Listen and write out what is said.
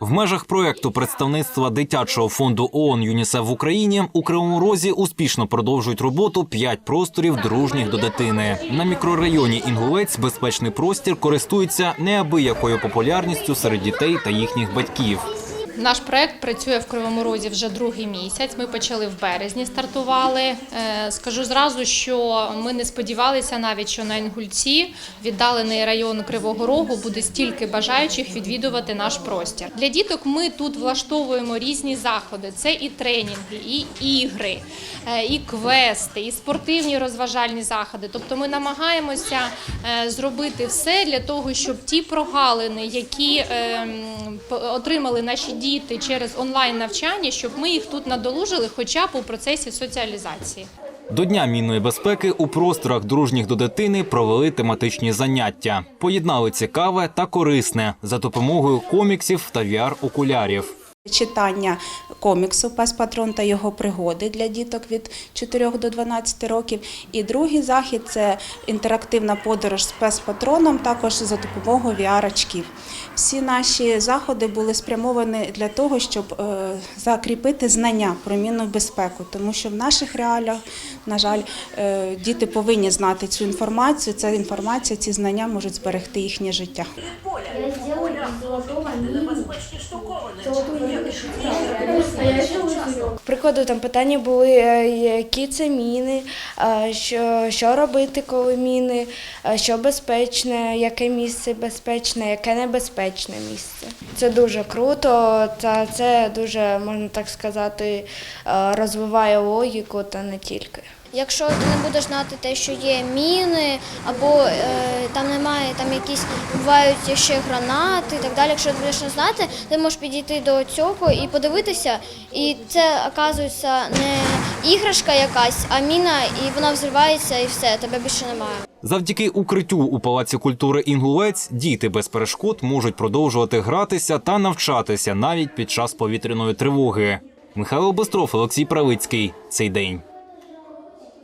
В межах проекту представництва дитячого фонду ООН ЮНІСЕФ в Україні у Кривому Розі успішно продовжують роботу п'ять просторів дружніх до дитини. На мікрорайоні Інгулець безпечний простір користується неабиякою популярністю серед дітей та їхніх батьків. Наш проект працює в Кривому Розі вже другий місяць. Ми почали в березні, стартували. Е, Скажу зразу, що ми не сподівалися навіть, що на Інгульці, віддалений район Кривого Рогу, буде стільки бажаючих відвідувати наш простір. Для діток ми тут влаштовуємо різні заходи. Це і тренінги, і ігри, е, і квести, і спортивні розважальні заходи. Тобто ми намагаємося е, зробити все для того, щоб ті прогалини, які ем, отримали наші діти через онлайн навчання, щоб ми їх тут надолужили, хоча б у процесі соціалізації. До Дня мінної безпеки у просторах дружніх до дитини провели тематичні заняття. Поєднали цікаве та корисне за допомогою коміксів та VR-окулярів. Читання коміксу Пес Патрон та його пригоди для діток від 4 до 12 років. І другий захід це інтерактивна подорож з пес патроном, також за допомогою VR-очків. Всі наші заходи були спрямовані для того, щоб е, закріпити знання про мінну безпеку, тому що в наших реаліях, на жаль, е, діти повинні знати цю інформацію. Ця інформація, ці знання можуть зберегти їхнє життя. Прикладу, там питання були, е, які це міни, е, що, що робити, коли міни, е, що безпечне, яке місце безпечне, яке небезпечне місце. Це дуже круто, та це дуже, можна так сказати, розвиває логіку та не тільки. Якщо ти не будеш знати те, що є міни, або е, там там якісь бувають ще гранати і так далі. Якщо ти будеш не знати, ти можеш підійти до цього і подивитися. І це оказується не іграшка якась, а міна, і вона взривається, і все, тебе більше немає. Завдяки укриттю у Палаці культури Інгулець діти без перешкод можуть продовжувати гратися та навчатися навіть під час повітряної тривоги. Михайло Бостров, Олексій Правицький. Цей день.